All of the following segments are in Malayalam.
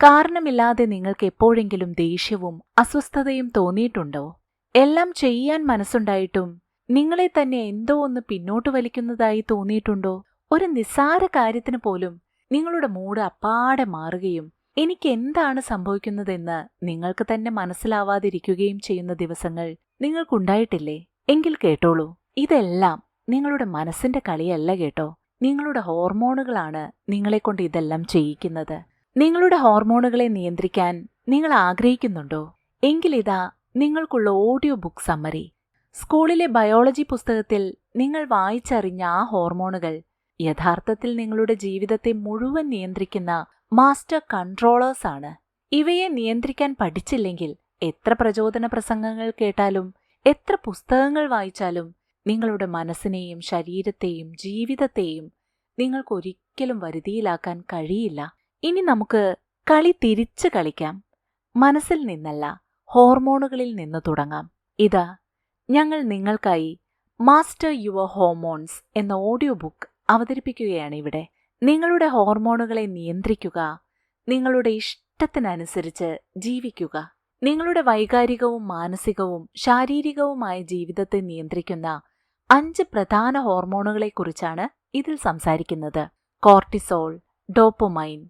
കാരണമില്ലാതെ നിങ്ങൾക്ക് എപ്പോഴെങ്കിലും ദേഷ്യവും അസ്വസ്ഥതയും തോന്നിയിട്ടുണ്ടോ? എല്ലാം ചെയ്യാൻ മനസ്സുണ്ടായിട്ടും നിങ്ങളെ തന്നെ എന്തോ ഒന്ന് പിന്നോട്ട് വലിക്കുന്നതായി തോന്നിയിട്ടുണ്ടോ? ഒരു നിസ്സാര കാര്യത്തിന് പോലും നിങ്ങളുടെ മൂഡ് അപ്പാടെ മാറുകയും എനിക്ക് എന്താണ് സംഭവിക്കുന്നതെന്ന് നിങ്ങൾക്ക് തന്നെ മനസ്സിലാവാതിരിക്കുകയും ചെയ്യുന്ന ദിവസങ്ങൾ നിങ്ങൾക്കുണ്ടായിട്ടില്ലേ? എങ്കിൽ കേട്ടോളൂ. ഇതെല്ലാം നിങ്ങളുടെ മനസ്സിന്റെ കളിയല്ല കേട്ടോ. നിങ്ങളുടെ ഹോർമോണുകളാണ് നിങ്ങളെക്കൊണ്ട് ഇതെല്ലാം ചെയ്യിക്കുന്നത്. നിങ്ങളുടെ ഹോർമോണുകളെ നിയന്ത്രിക്കാൻ നിങ്ങൾ ആഗ്രഹിക്കുന്നുണ്ടോ? എങ്കിലിതാ നിങ്ങൾക്കുള്ള ഓഡിയോ ബുക്ക് സമ്മറി. സ്കൂളിലെ ബയോളജി പുസ്തകത്തിൽ നിങ്ങൾ വായിച്ചറിഞ്ഞ ആ ഹോർമോണുകൾ യഥാർത്ഥത്തിൽ നിങ്ങളുടെ ജീവിതത്തെ മുഴുവൻ നിയന്ത്രിക്കുന്ന മാസ്റ്റർ കൺട്രോളേഴ്സ് ആണ്. ഇവയെ നിയന്ത്രിക്കാൻ പഠിച്ചില്ലെങ്കിൽ എത്ര പ്രചോദന പ്രസംഗങ്ങൾ കേട്ടാലും എത്ര പുസ്തകങ്ങൾ വായിച്ചാലും നിങ്ങളുടെ മനസ്സിനെയും ശരീരത്തെയും ജീവിതത്തെയും നിങ്ങൾക്കൊരിക്കലും വരുതിയിലാക്കാൻ കഴിയില്ല. ഇനി നമുക്ക് കളി തിരിച്ച് കളിക്കാം. മനസ്സിൽ നിന്നല്ല ഹോർമോണുകളിൽ നിന്ന് തുടങ്ങാം. ഇതാ ഞങ്ങൾ നിങ്ങൾക്കായി മാസ്റ്റർ യുവർ ഹോർമോൺസ് എന്ന ഓഡിയോ ബുക്ക് അവതരിപ്പിക്കുകയാണ് ഇവിടെ. നിങ്ങളുടെ ഹോർമോണുകളെ നിയന്ത്രിക്കുക നിങ്ങളുടെ ഇഷ്ടത്തിനനുസരിച്ച് ജീവിക്കുക. നിങ്ങളുടെ വൈകാരികവും മാനസികവും ശാരീരികവുമായ ജീവിതത്തെ നിയന്ത്രിക്കുന്ന അഞ്ച് പ്രധാന ഹോർമോണുകളെക്കുറിച്ചാണ് ഇതിൽ സംസാരിക്കുന്നത്. Cortisol dopamine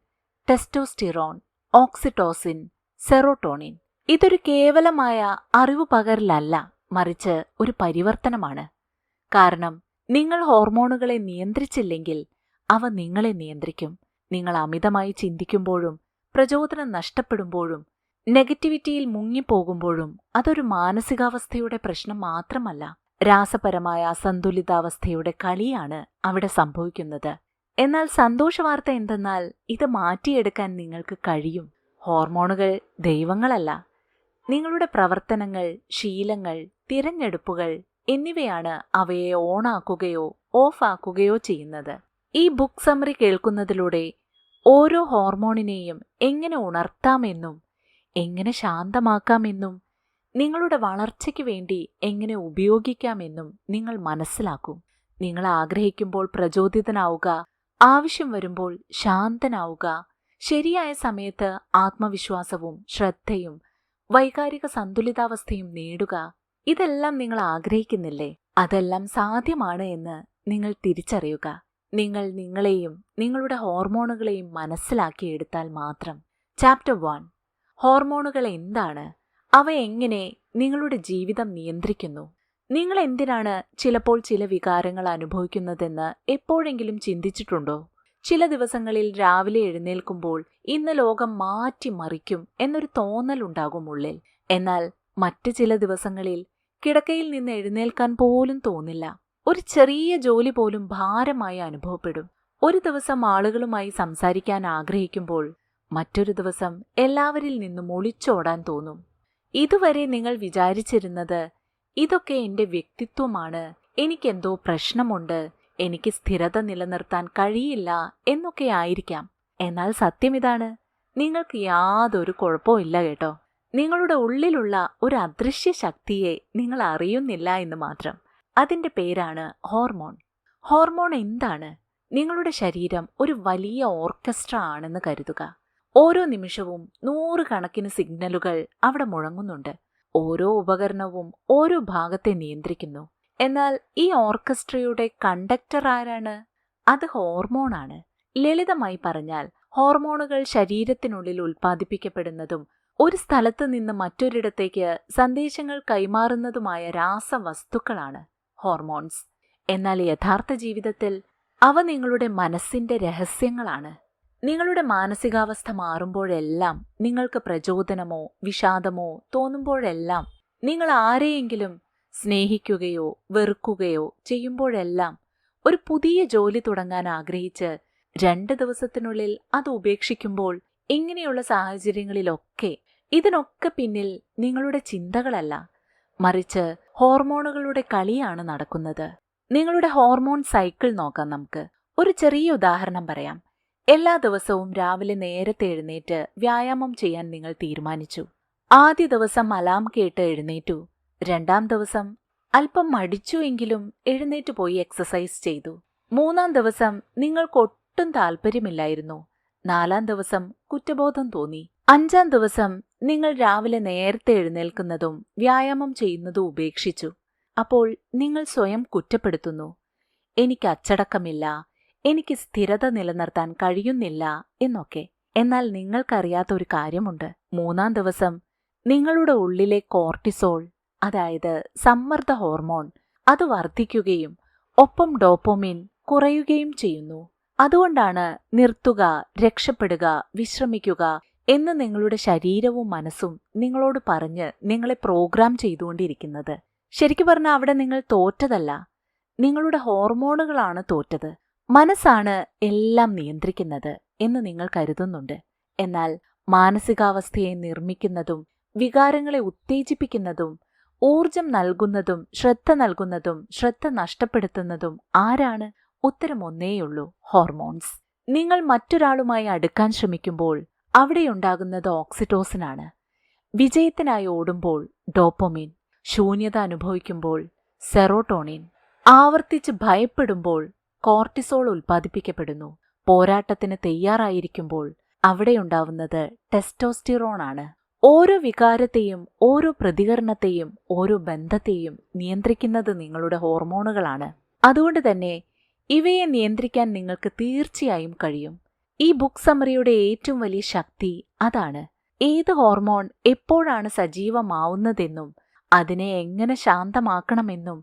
testosterone oxytocin serotonin. ഇതൊരു കേവലമായ അറിവ് പകരലല്ല മറിച്ച് ഒരു പരിവർത്തനമാണ്. കാരണം നിങ്ങൾ ഹോർമോണുകളെ നിയന്ത്രിച്ചില്ലെങ്കിൽ അവ നിങ്ങളെ നിയന്ത്രിക്കും. നിങ്ങൾ അമിതമായി ചിന്തിക്കുമ്പോഴും പ്രചോദനം നഷ്ടപ്പെടുമ്പോഴും നെഗറ്റിവിറ്റിയിൽ മുങ്ങിപ്പോകുമ്പോഴും അതൊരു മാനസികാവസ്ഥയുടെ പ്രശ്നം മാത്രമല്ല രാസപരമായ അസന്തുലിതാവസ്ഥയുടെ കളിയാണ് അവിടെ സംഭവിക്കുന്നത്. എന്നാൽ സന്തോഷവാർത്ത എന്തെന്നാൽ ഇത് മാറ്റിയെടുക്കാൻ നിങ്ങൾക്ക് കഴിയും. ഹോർമോണുകൾ ദൈവങ്ങളല്ല. നിങ്ങളുടെ പ്രവർത്തനങ്ങൾ ശീലങ്ങൾ തിരഞ്ഞെടുപ്പുകൾ എന്നിവയാണ് അവയെ ഓണാക്കുകയോ ഓഫാക്കുകയോ ചെയ്യുന്നത്. ഈ ബുക്ക് സമറി കേൾക്കുന്നതിലൂടെ ഓരോ ഹോർമോണിനെയും എങ്ങനെ ഉണർത്താമെന്നും എങ്ങനെ ശാന്തമാക്കാമെന്നും നിങ്ങളുടെ വളർച്ചയ്ക്ക് വേണ്ടി എങ്ങനെ ഉപയോഗിക്കാമെന്നും നിങ്ങൾ മനസ്സിലാക്കും. നിങ്ങൾ ആഗ്രഹിക്കുമ്പോൾ പ്രചോദിതനാവുക ആവശ്യം വരുമ്പോൾ ശാന്തനാവുക. ശരിയായ സമയത്ത് ആത്മവിശ്വാസവും ശ്രദ്ധയും വൈകാരിക സന്തുലിതാവസ്ഥയും നേടുക. ഇതെല്ലാം നിങ്ങൾ ആഗ്രഹിക്കുന്നില്ലേ? അതെല്ലാം സാധ്യമാണ് എന്ന് നിങ്ങൾ തിരിച്ചറിയുക. നിങ്ങൾ നിങ്ങളെയും നിങ്ങളുടെ ഹോർമോണുകളെയും മനസ്സിലാക്കിയെടുത്താൽ മാത്രം. Chapter one. ഹോർമോണുകൾ എന്താണ്? അവ എങ്ങനെ നിങ്ങളുടെ ജീവിതം നിയന്ത്രിക്കുന്നു? നിങ്ങൾ എന്തിനാണ് ചിലപ്പോൾ ചില വികാരങ്ങൾ അനുഭവിക്കുന്നതെന്ന് എപ്പോഴെങ്കിലും ചിന്തിച്ചിട്ടുണ്ടോ? ചില ദിവസങ്ങളിൽ രാവിലെ എഴുന്നേൽക്കുമ്പോൾ ഇന്ന് ലോകം മാറ്റിമറിക്കും എന്നൊരു തോന്നലുണ്ടാകും ഉള്ളിൽ. എന്നാൽ മറ്റ് ചില ദിവസങ്ങളിൽ കിടക്കയിൽ നിന്ന് എഴുന്നേൽക്കാൻ പോലും തോന്നില്ല. ഒരു ചെറിയ ജോലി പോലും ഭാരമായി അനുഭവപ്പെടും. ഒരു ദിവസം ആളുകളുമായി സംസാരിക്കാൻ ആഗ്രഹിക്കുമ്പോൾ മറ്റൊരു ദിവസം എല്ലാവരിൽ നിന്നും ഒളിച്ചോടാൻ തോന്നും. ഇതുവരെ നിങ്ങൾ വിചാരിച്ചിരുന്നത് ഇതൊക്കെ എന്റെ വ്യക്തിത്വമാണ്. എനിക്കെന്തോ പ്രശ്നമുണ്ട്. എനിക്ക് സ്ഥിരത നിലനിർത്താൻ കഴിയില്ല എന്നൊക്കെ ആയിരിക്കാം. എന്നാൽ സത്യം ഇതാണ്. നിങ്ങൾക്ക് യാതൊരു കുഴപ്പവും ഇല്ല കേട്ടോ. നിങ്ങളുടെ ഉള്ളിലുള്ള ഒരു അദൃശ്യ ശക്തിയെ നിങ്ങൾ അറിയുന്നില്ല എന്ന് മാത്രം. അതിന്റെ പേരാണ് ഹോർമോൺ. ഹോർമോൺ എന്താണ്? നിങ്ങളുടെ ശരീരം ഒരു വലിയ ഓർക്കസ്ട്ര ആണെന്ന് കരുതുക. ഓരോ നിമിഷവും നൂറുകണക്കിന് സിഗ്നലുകൾ അവിടെ മുഴങ്ങുന്നുണ്ട്. ഓരോ ഉപകരണവും ഓരോ ഭാഗത്തെ നിയന്ത്രിക്കുന്നു. എന്നാൽ ഈ ഓർക്കസ്ട്രയുടെ കണ്ടക്ടർ ആരാണ്? അത് ഹോർമോണാണ്. ലളിതമായി പറഞ്ഞാൽ ഹോർമോണുകൾ ശരീരത്തിനുള്ളിൽ ഉൽപ്പാദിപ്പിക്കപ്പെടുന്നതും ഒരു സ്ഥലത്ത് നിന്ന് മറ്റൊരിടത്തേക്ക് സന്ദേശങ്ങൾ കൈമാറുന്നതുമായ രാസവസ്തുക്കളാണ് ഹോർമോൺസ്. എന്നാൽ യഥാർത്ഥ ജീവിതത്തിൽ അവ നിങ്ങളുടെ മനസ്സിന്റെ രഹസ്യങ്ങളാണ്. നിങ്ങളുടെ മാനസികാവസ്ഥ മാറുമ്പോഴെല്ലാം നിങ്ങൾക്ക് പ്രചോദനമോ വിഷാദമോ തോന്നുമ്പോഴെല്ലാം നിങ്ങൾ ആരെയെങ്കിലും സ്നേഹിക്കുകയോ വെറുക്കുകയോ ചെയ്യുമ്പോഴെല്ലാം ഒരു പുതിയ ജോലി തുടങ്ങാൻ ആഗ്രഹിച്ച് രണ്ട് ദിവസത്തിനുള്ളിൽ അത് ഉപേക്ഷിക്കുമ്പോൾ ഇങ്ങനെയുള്ള സാഹചര്യങ്ങളിലൊക്കെ ഇതിനൊക്കെ പിന്നിൽ നിങ്ങളുടെ ചിന്തകളല്ല മറിച്ച് ഹോർമോണുകളുടെ കളിയാണ് നടക്കുന്നത്. നിങ്ങളുടെ ഹോർമോൺ സൈക്കിൾ നോക്കാം നമുക്ക്. ഒരു ചെറിയ ഉദാഹരണം പറയാം. എല്ലാ ദിവസവും രാവിലെ നേരത്തെ എഴുന്നേറ്റ് വ്യായാമം ചെയ്യാൻ നിങ്ങൾ തീരുമാനിച്ചു. ആദ്യ ദിവസം അലാം കേട്ട് എഴുന്നേറ്റു. രണ്ടാം ദിവസം അല്പം മടിച്ചു എങ്കിലും എഴുന്നേറ്റ് പോയി എക്സസൈസ് ചെയ്തു. മൂന്നാം ദിവസം നിങ്ങൾക്ക് ഒട്ടും താല്പര്യമില്ലായിരുന്നു നാലാം ദിവസം കുറ്റബോധം തോന്നി. അഞ്ചാം ദിവസം നിങ്ങൾ രാവിലെ നേരത്തെ എഴുന്നേൽക്കുന്നതും വ്യായാമം ചെയ്യുന്നതും ഉപേക്ഷിച്ചു. അപ്പോൾ നിങ്ങൾ സ്വയം കുറ്റപ്പെടുത്തുന്നു. എനിക്ക് അച്ചടക്കമില്ല. എനിക്ക് സ്ഥിരത നിലനിർത്താൻ കഴിയുന്നില്ല എന്നൊക്കെ. എന്നാൽ നിങ്ങൾക്കറിയാത്ത ഒരു കാര്യമുണ്ട്. മൂന്നാം ദിവസം നിങ്ങളുടെ ഉള്ളിലെ കോർട്ടിസോൾ അതായത് സമ്മർദ്ദ ഹോർമോൺ അത് വർദ്ധിക്കുകയും ഒപ്പം ഡോപ്പോമിൻ കുറയുകയും ചെയ്യുന്നു. അതുകൊണ്ടാണ് നിർത്തുക രക്ഷപ്പെടുക വിശ്രമിക്കുക എന്ന് നിങ്ങളുടെ ശരീരവും മനസ്സും നിങ്ങളോട് പറഞ്ഞ് നിങ്ങളെ പ്രോഗ്രാം ചെയ്തുകൊണ്ടിരിക്കുന്നത്. ശരിക്കു പറഞ്ഞാൽ അവിടെ നിങ്ങൾ തോറ്റതല്ല. നിങ്ങളുടെ ഹോർമോണുകളാണ് തോറ്റത്. മനസ്സാണ് എല്ലാം നിയന്ത്രിക്കുന്നത് എന്ന് നിങ്ങൾ കരുതുന്നുണ്ട്. എന്നാൽ മാനസികാവസ്ഥയെ നിർമ്മിക്കുന്നതും വികാരങ്ങളെ ഉത്തേജിപ്പിക്കുന്നതും ഊർജം നൽകുന്നതും ശ്രദ്ധ നൽകുന്നതും ശ്രദ്ധ നഷ്ടപ്പെടുത്തുന്നതും ആരാണ്? ഉത്തരം ഒന്നേയുള്ളൂ ഹോർമോൺസ്. നിങ്ങൾ മറ്റൊരാളുമായി അടുക്കാൻ ശ്രമിക്കുമ്പോൾ അവിടെയുണ്ടാകുന്നത് ഓക്സിറ്റോസിനാണ്. വിജയത്തിനായി ഓടുമ്പോൾ ഡോപ്പോമിൻ ശൂന്യത അനുഭവിക്കുമ്പോൾ സെറോട്ടോണിൻ. ആവർത്തിച്ച് ഭയപ്പെടുമ്പോൾ കോർട്ടിസോൾ ഉൽപ്പാദിപ്പിക്കപ്പെടുന്നു. പോരാട്ടത്തിന് തയ്യാറായിരിക്കുമ്പോൾ അവിടെയുണ്ടാവുന്നത് ടെസ്റ്റോസ്റ്റിറോൺ ആണ് ഓരോ വികാരത്തെയും ഓരോ പ്രതികരണത്തെയും ഓരോ ബന്ധത്തെയും നിയന്ത്രിക്കുന്നത് നിങ്ങളുടെ ഹോർമോണുകളാണ്. അതുകൊണ്ട് തന്നെ ഇവയെ നിയന്ത്രിക്കാൻ നിങ്ങൾക്ക് തീർച്ചയായും കഴിയും. ഈ ബുക്ക് സമറിയുടെ ഏറ്റവും വലിയ ശക്തി അതാണ്. ഏത് ഹോർമോൺ എപ്പോഴാണ് സജീവമാവുന്നതെന്നും അതിനെ എങ്ങനെ ശാന്തമാക്കണമെന്നും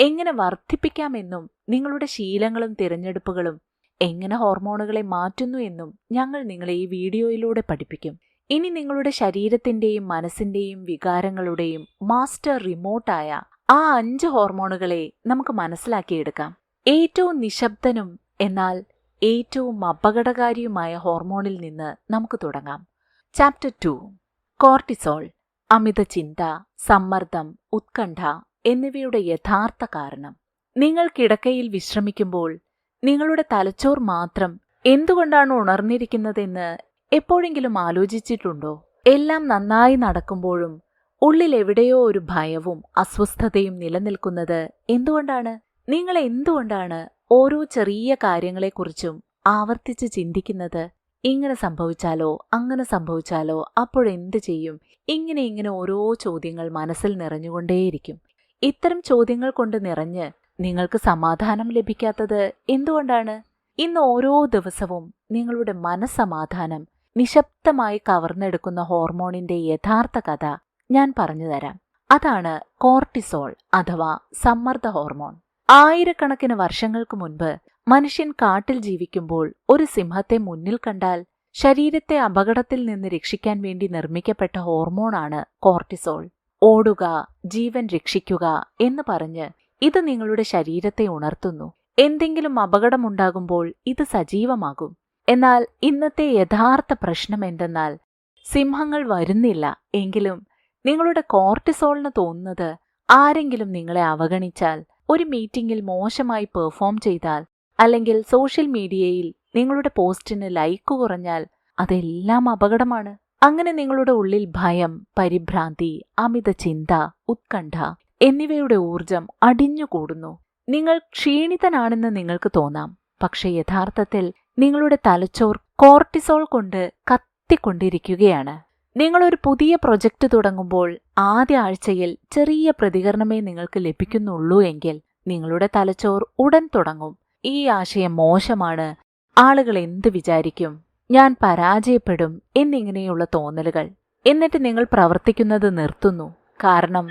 എങ്ങനെ വർദ്ധിപ്പിക്കാമെന്നും നിങ്ങളുടെ ശീലങ്ങളും തിരഞ്ഞെടുപ്പുകളും എങ്ങനെ ഹോർമോണുകളെ മാറ്റുന്നു എന്നും ഞങ്ങൾ നിങ്ങളെ ഈ വീഡിയോയിലൂടെ പഠിപ്പിക്കും. ഇനി നിങ്ങളുടെ ശരീരത്തിന്റെയും മനസ്സിന്റെയും വികാരങ്ങളുടെയും മാസ്റ്റർ റിമോട്ടായ ആ അഞ്ച് ഹോർമോണുകളെ നമുക്ക് മനസ്സിലാക്കിയെടുക്കാം. ഏറ്റവും നിശബ്ദനും എന്നാൽ ഏറ്റവും അപകടകാരിയുമായ ഹോർമോണിൽ നിന്ന് നമുക്ക് തുടങ്ങാം. Chapter two. കോർട്ടിസോൾ അമിത ചിന്ത സമ്മർദ്ദം ഉത്കണ്ഠ. എന്നിവയുടെ യഥാർത്ഥ കാരണം. നിങ്ങൾ കിടക്കയിൽ വിശ്രമിക്കുമ്പോൾ നിങ്ങളുടെ തലച്ചോർ മാത്രം എന്തുകൊണ്ടാണ് ഉണർന്നിരിക്കുന്നതെന്ന് എപ്പോഴെങ്കിലും ആലോചിച്ചിട്ടുണ്ടോ? എല്ലാം നന്നായി നടക്കുമ്പോഴും ഉള്ളിൽ എവിടെയോ ഒരു ഭയവും അസ്വസ്ഥതയും നിലനിൽക്കുന്നത് എന്തുകൊണ്ടാണ്? നിങ്ങൾ എന്തുകൊണ്ടാണ് ഓരോ ചെറിയ കാര്യങ്ങളെക്കുറിച്ചും ആവർത്തിച്ച് ചിന്തിക്കുന്നത്? ഇങ്ങനെ സംഭവിച്ചാലോ? അങ്ങനെ സംഭവിച്ചാലോ? അപ്പോഴെന്ത് ചെയ്യും? ഇങ്ങനെ ഇങ്ങനെ ഓരോ ചോദ്യങ്ങൾ മനസ്സിൽ നിറഞ്ഞുകൊണ്ടേയിരിക്കും. ഇത്തരം ചോദ്യങ്ങൾ കൊണ്ട് നിറഞ്ഞ് നിങ്ങൾക്ക് സമാധാനം ലഭിക്കാത്തത് എന്തുകൊണ്ടാണ്? ഇന്ന് ഓരോ ദിവസവും നിങ്ങളുടെ മനസ്സമാധാനം നിശബ്ദമായി കവർന്നെടുക്കുന്ന ഹോർമോണിന്റെ യഥാർത്ഥ കഥ ഞാൻ പറഞ്ഞുതരാം അതാണ് കോർട്ടിസോൾ അഥവാ സമ്മർദ്ദ ഹോർമോൺ. ആയിരക്കണക്കിന് വർഷങ്ങൾക്ക് മുൻപ് മനുഷ്യൻ കാട്ടിൽ ജീവിക്കുമ്പോൾ ഒരു സിംഹത്തെ മുന്നിൽ കണ്ടാൽ ശരീരത്തെ അപകടത്തിൽ നിന്ന് രക്ഷിക്കാൻ വേണ്ടി നിർമ്മിക്കപ്പെട്ട ഹോർമോണാണ് കോർട്ടിസോൾ. ഓടുക ജീവൻ രക്ഷിക്കുക എന്ന് പറഞ്ഞ് ഇത് നിങ്ങളുടെ ശരീരത്തെ ഉണർത്തുന്നു. എന്തെങ്കിലും അപകടമുണ്ടാകുമ്പോൾ ഇത് സജീവമാകും. എന്നാൽ ഇന്നത്തെ യഥാർത്ഥ പ്രശ്നം എന്തെന്നാൽ സിംഹങ്ങൾ വരുന്നില്ല എങ്കിലും നിങ്ങളുടെ കോർട്ടിസോളിന് തോന്നുന്നത് ആരെങ്കിലും നിങ്ങളെ അവഗണിച്ചാൽ ഒരു മീറ്റിംഗിൽ മോശമായി പെർഫോം ചെയ്താൽ അല്ലെങ്കിൽ സോഷ്യൽ മീഡിയയിൽ നിങ്ങളുടെ പോസ്റ്റിന് ലൈക്ക് കുറഞ്ഞാൽ അതെല്ലാം അപകടമാണ്. അങ്ങനെ നിങ്ങളുടെ ഉള്ളിൽ ഭയം പരിഭ്രാന്തി അമിത ചിന്ത ഉത്കണ്ഠ എന്നിവയുടെ ഊർജം അടിഞ്ഞുകൂടുന്നു. നിങ്ങൾ ക്ഷീണിതനാണെന്ന് നിങ്ങൾക്ക് തോന്നാം. പക്ഷെ യഥാർത്ഥത്തിൽ നിങ്ങളുടെ തലച്ചോർ കോർട്ടിസോൾ കൊണ്ട് കത്തിക്കൊണ്ടിരിക്കുകയാണ്. നിങ്ങളൊരു പുതിയ പ്രൊജക്റ്റ് തുടങ്ങുമ്പോൾ ആദ്യ ആഴ്ചയിൽ ചെറിയ പ്രതികരണമേ നിങ്ങൾക്ക് ലഭിക്കുന്നുള്ളൂ എങ്കിൽ നിങ്ങളുടെ തലച്ചോർ ഉടൻ തുടങ്ങും. ഈ ആശയം മോശമാണ്. ആളുകൾ എന്ത് വിചാരിക്കും? ഞാൻ പരാജയപ്പെടും എന്നിങ്ങനെയുള്ള തോന്നലുകൾ. എന്നിട്ട് നിങ്ങൾ പ്രവർത്തിക്കുന്നത് നിർത്തുന്നു. കാരണം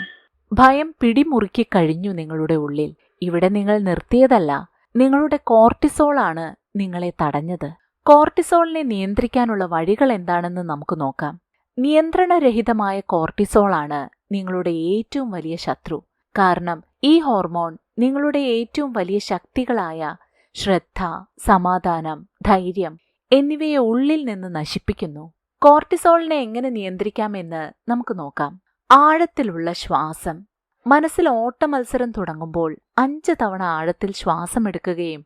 ഭയം പിടിമുറുക്കി കഴിഞ്ഞു നിങ്ങളുടെ ഉള്ളിൽ. ഇവിടെ നിങ്ങൾ നിർത്തിയതല്ല. നിങ്ങളുടെ കോർട്ടിസോളാണ് നിങ്ങളെ തടഞ്ഞത്. കോർട്ടിസോളിനെ നിയന്ത്രിക്കാനുള്ള വഴികൾ എന്താണെന്ന് നമുക്ക് നോക്കാം. നിയന്ത്രണരഹിതമായ കോർട്ടിസോളാണ് നിങ്ങളുടെ ഏറ്റവും വലിയ ശത്രു. കാരണം ഈ ഹോർമോൺ നിങ്ങളുടെ ഏറ്റവും വലിയ ശക്തികളായ ശ്രദ്ധ സമാധാനം ധൈര്യം എന്നിവയെ ഉള്ളിൽ നിന്ന് നശിപ്പിക്കുന്നു. കോർട്ടിസോളിനെ എങ്ങനെ നിയന്ത്രിക്കാമെന്ന് നമുക്ക് നോക്കാം. ആഴത്തിലുള്ള ശ്വാസം. മനസ്സിൽ ഓട്ടമത്സരം തുടങ്ങുമ്പോൾ അഞ്ച് തവണ ആഴത്തിൽ ശ്വാസം എടുക്കുകയും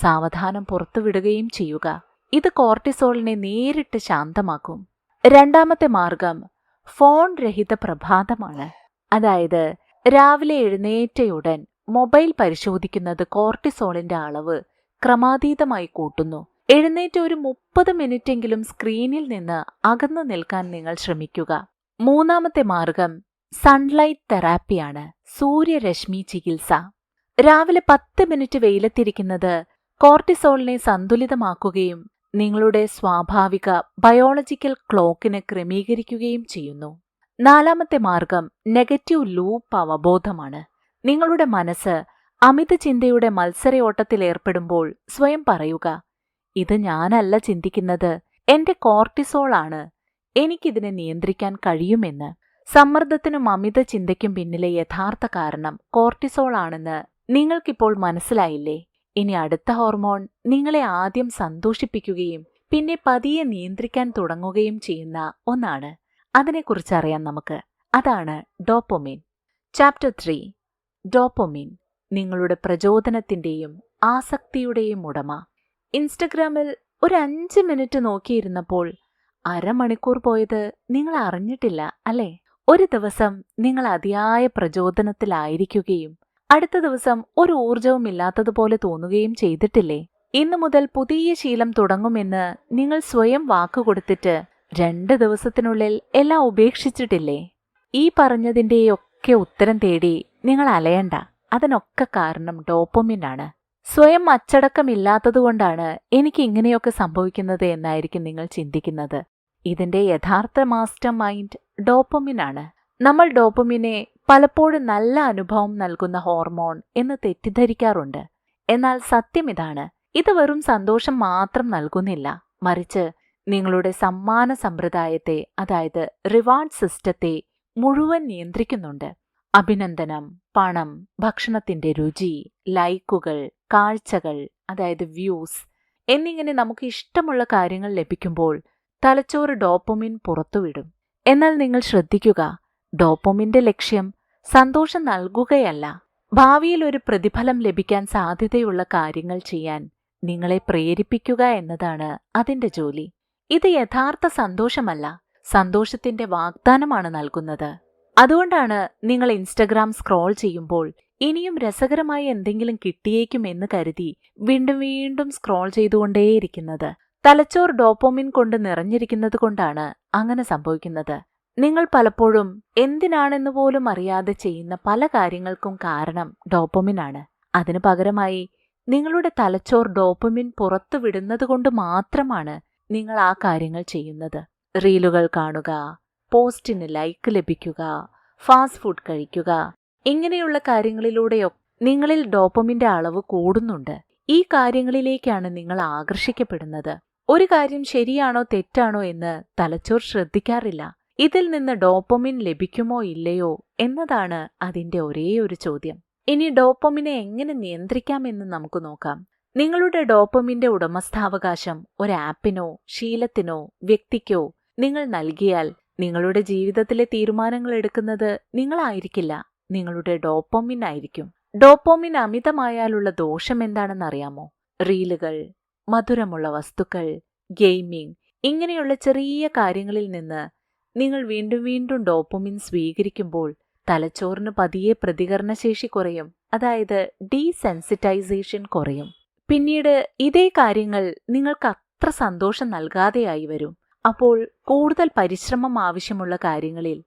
സാവധാനം പുറത്തുവിടുകയും ചെയ്യുക. ഇത് കോർട്ടിസോളിനെ നേരിട്ട് ശാന്തമാക്കും. രണ്ടാമത്തെ മാർഗം ഫോൺ രഹിത പ്രഭാതമാണ്. അതായത് രാവിലെ എഴുന്നേറ്റയുടൻ മൊബൈൽ പരിശോധിക്കുന്നത് കോർട്ടിസോളിന്റെ അളവ് ക്രമാതീതമായി കൂട്ടുന്നു. എഴുന്നേറ്റ് ഒരു മുപ്പത് മിനിറ്റെങ്കിലും സ്ക്രീനിൽ നിന്ന് അകന്നു നിൽക്കാൻ നിങ്ങൾ ശ്രമിക്കുക. മൂന്നാമത്തെ മാർഗം സൺലൈറ്റ് തെറാപ്പിയാണ്. സൂര്യരശ്മി ചികിത്സ. രാവിലെ പത്ത് മിനിറ്റ് വെയിലത്തിരിക്കുന്നത് കോർട്ടിസോളിനെ സന്തുലിതമാക്കുകയും നിങ്ങളുടെ സ്വാഭാവിക ബയോളജിക്കൽ ക്ലോക്കിന് ക്രമീകരിക്കുകയും ചെയ്യുന്നു. നാലാമത്തെ മാർഗം നെഗറ്റീവ് ലൂപ്പ് അവബോധമാണ്. നിങ്ങളുടെ മനസ്സ് അമിത ചിന്തയുടെ മത്സരയോട്ടത്തിൽ ഏർപ്പെടുമ്പോൾ സ്വയം പറയുക. ഇത് ഞാനല്ല ചിന്തിക്കുന്നത്. എന്റെ കോർട്ടിസോൾ ആണ്. എനിക്കിതിനെ നിയന്ത്രിക്കാൻ കഴിയുമെന്ന്. സമ്മർദ്ദത്തിനും അമിത ചിന്തയ്ക്കും പിന്നിലെ യഥാർത്ഥ കാരണം കോർട്ടിസോൾ ആണെന്ന് നിങ്ങൾക്കിപ്പോൾ മനസ്സിലായില്ലേ? ഇനി അടുത്ത ഹോർമോൺ നിങ്ങളെ ആദ്യം സന്തോഷിപ്പിക്കുകയും പിന്നെ പതിയെ നിയന്ത്രിക്കാൻ തുടങ്ങുകയും ചെയ്യുന്ന ഒന്നാണ്. അതിനെക്കുറിച്ച് അറിയാം നമുക്ക്. അതാണ് ഡോപ്പൊമിൻ ചാപ്റ്റർ ത്രീ ഡോപ്പൊമിൻ നിങ്ങളുടെ പ്രചോദനത്തിന്റെയും ആസക്തിയുടെയും ഉടമ. ഇൻസ്റ്റഗ്രാമിൽ ഒരു അഞ്ച് മിനിറ്റ് നോക്കിയിരുന്നപ്പോൾ അരമണിക്കൂർ പോയത് നിങ്ങൾ അറിഞ്ഞിട്ടില്ല അല്ലേ? ഒരു ദിവസം നിങ്ങൾ അതിയായ പ്രചോദനത്തിലായിരിക്കുകയും അടുത്ത ദിവസം ഒരു ഊർജവും ഇല്ലാത്തതുപോലെ തോന്നുകയും ചെയ്തിട്ടില്ലേ? ഇന്നു മുതൽ പുതിയ ശീലം തുടങ്ങുമെന്ന് നിങ്ങൾ സ്വയം വാക്കുകൊടുത്തിട്ട് രണ്ട് ദിവസത്തിനുള്ളിൽ എല്ലാം ഉപേക്ഷിച്ചിട്ടില്ലേ? ഈ പറഞ്ഞതിന്റെയൊക്കെ ഉത്തരം തേടി നിങ്ങൾ അലയണ്ട. അതിനൊക്കെ കാരണം ഡോപ്പമിനാണ്. സ്വയം അച്ചടക്കമില്ലാത്തതുകൊണ്ടാണ് എനിക്ക് ഇങ്ങനെയൊക്കെ സംഭവിക്കുന്നത് എന്നായിരിക്കും നിങ്ങൾ ചിന്തിക്കുന്നത്. ഇതിന്റെ യഥാർത്ഥ മാസ്റ്റർ മൈൻഡ് ഡോപ്പമിനാണ്. നമ്മൾ ഡോപ്പമിനെ പലപ്പോഴും നല്ല അനുഭവം നൽകുന്ന ഹോർമോൺ എന്ന് തെറ്റിദ്ധരിക്കാറുണ്ട്. എന്നാൽ സത്യം ഇതാണ്. ഇത് വെറും സന്തോഷം മാത്രം നൽകുന്നില്ല. മറിച്ച് നിങ്ങളുടെ സമ്മാന സമ്പ്രദായത്തെ അതായത് റിവാർഡ് സിസ്റ്റത്തെ മുഴുവൻ നിയന്ത്രിക്കുന്നുണ്ട്. അഭിനന്ദനം പണം ഭക്ഷണത്തിന്റെ രുചി ലൈക്കുകൾ കാഴ്ചകൾ അതായത് വ്യൂസ് എന്നിങ്ങനെ നമുക്ക് ഇഷ്ടമുള്ള കാര്യങ്ങൾ ലഭിക്കുമ്പോൾ തലച്ചോറ് ഡോപ്പമിൻ പുറത്തുവിടും. എന്നാൽ നിങ്ങൾ ശ്രദ്ധിക്കുക ഡോപ്പമിന്റെ ലക്ഷ്യം സന്തോഷം നൽകുകയല്ല. ഭാവിയിൽ ഒരു പ്രതിഫലം ലഭിക്കാൻ സാധ്യതയുള്ള കാര്യങ്ങൾ ചെയ്യാൻ നിങ്ങളെ പ്രേരിപ്പിക്കുക എന്നതാണ് അതിന്റെ ജോലി. ഇത് യഥാർത്ഥ സന്തോഷമല്ല സന്തോഷത്തിന്റെ വാഗ്ദാനമാണ് നൽകുന്നത്. അതുകൊണ്ടാണ് നിങ്ങൾ ഇൻസ്റ്റഗ്രാം സ്ക്രോൾ ചെയ്യുമ്പോൾ ഇനിയും രസകരമായ എന്തെങ്കിലും കിട്ടിയേക്കും എന്ന് കരുതി വീണ്ടും വീണ്ടും സ്ക്രോൾ ചെയ്തുകൊണ്ടേയിരിക്കുന്നത്. തലച്ചോർ ഡോപ്പോമിൻ കൊണ്ട് നിറഞ്ഞിരിക്കുന്നത് കൊണ്ടാണ് അങ്ങനെ സംഭവിക്കുന്നത്. നിങ്ങൾ പലപ്പോഴും എന്തിനാണെന്ന് പോലും അറിയാതെ ചെയ്യുന്ന പല കാര്യങ്ങൾക്കും കാരണം ഡോപ്പമിനാണ് അതിനു പകരമായി നിങ്ങളുടെ തലച്ചോർ ഡോപ്പമിൻ പുറത്തുവിടുന്നത് കൊണ്ട് മാത്രമാണ് നിങ്ങൾ ആ കാര്യങ്ങൾ ചെയ്യുന്നത്. റീലുകൾ കാണുക പോസ്റ്റിന് ലൈക്ക് ലഭിക്കുക ഫാസ്റ്റ് ഫുഡ് കഴിക്കുക ഇങ്ങനെയുള്ള കാര്യങ്ങളിലൂടെയൊക്കെ നിങ്ങളിൽ ഡോപ്പമിന്റെ അളവ് കൂടുന്നുണ്ട്. ഈ കാര്യങ്ങളിലേക്കാണ് നിങ്ങൾ ആകർഷിക്കപ്പെടുന്നത്. ഒരു കാര്യം ശരിയാണോ തെറ്റാണോ എന്ന് തലച്ചോർ ശ്രദ്ധിക്കാറില്ല. ഇതിൽ നിന്ന് ഡോപ്പമിൻ ലഭിക്കുമോ ഇല്ലയോ എന്നതാണ് അതിന്റെ ഒരു ചോദ്യം. ഇനി ഡോപ്പമിനെ എങ്ങനെ നിയന്ത്രിക്കാമെന്ന് നമുക്ക് നോക്കാം. നിങ്ങളുടെ ഡോപ്പമിന്റെ ഉടമസ്ഥാവകാശം ഒരു ആപ്പിനോ ശീലത്തിനോ വ്യക്തിക്കോ നിങ്ങൾ നൽകിയാൽ നിങ്ങളുടെ ജീവിതത്തിലെ തീരുമാനങ്ങൾ എടുക്കുന്നത് നിങ്ങളായിരിക്കില്ല. നിങ്ങളുടെ ഡോപ്പോമിൻ ആയിരിക്കും ഡോപ്പോമിൻ അമിതമായാലുള്ള ദോഷം എന്താണെന്നറിയാമോ? റീലുകൾ മധുരമുള്ള വസ്തുക്കൾ ഗെയിമിംഗ് ഇങ്ങനെയുള്ള ചെറിയ കാര്യങ്ങളിൽ നിന്ന് നിങ്ങൾ വീണ്ടും വീണ്ടും ഡോപ്പോമിൻ സ്വീകരിക്കുമ്പോൾ തലച്ചോറിന് പതിയെ പ്രതികരണശേഷി കുറയും. അതായത് ഡീസെൻസിറ്റൈസേഷൻ കുറയും. പിന്നീട് ഇതേ കാര്യങ്ങൾ നിങ്ങൾക്ക് അത്ര സന്തോഷം നൽകാതെയായി വരും. അപ്പോൾ കൂടുതൽ പരിശ്രമം ആവശ്യമുള്ള കാര്യങ്ങളിൽ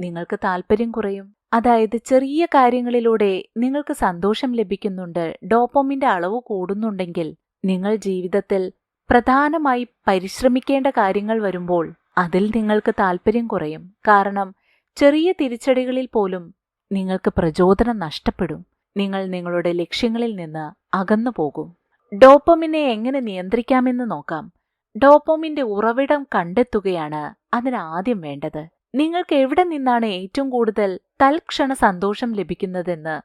നിങ്ങൾക്ക് താല്പര്യം കുറയും. അതായത് ചെറിയ കാര്യങ്ങളിലൂടെ നിങ്ങൾക്ക് സന്തോഷം ലഭിക്കുന്നുണ്ട് ഡോപ്പോമിന്റെ അളവ് കൂടുന്നുണ്ടെങ്കിൽ നിങ്ങൾ ജീവിതത്തിൽ പ്രധാനമായി പരിശ്രമിക്കേണ്ട കാര്യങ്ങൾ വരുമ്പോൾ അതിൽ നിങ്ങൾക്ക് താല്പര്യം കുറയും. കാരണം ചെറിയ തിരിച്ചടികളിൽ പോലും നിങ്ങൾക്ക് പ്രചോദനം നഷ്ടപ്പെടും. നിങ്ങൾ നിങ്ങളുടെ ലക്ഷ്യങ്ങളിൽ നിന്ന് അകന്നു പോകും. ഡോപ്പമിനെ എങ്ങനെ നിയന്ത്രിക്കാമെന്ന് നോക്കാം. ഡോപ്പോമിന്റെ ഉറവിടം കണ്ടെത്തുകയാണ് അതിന് ആദ്യം വേണ്ടത്. നിങ്ങൾക്ക് എവിടെ നിന്നാണ് ഏറ്റവും കൂടുതൽ തൽക്ഷണ സന്തോഷം ലഭിക്കുന്നതെന്ന്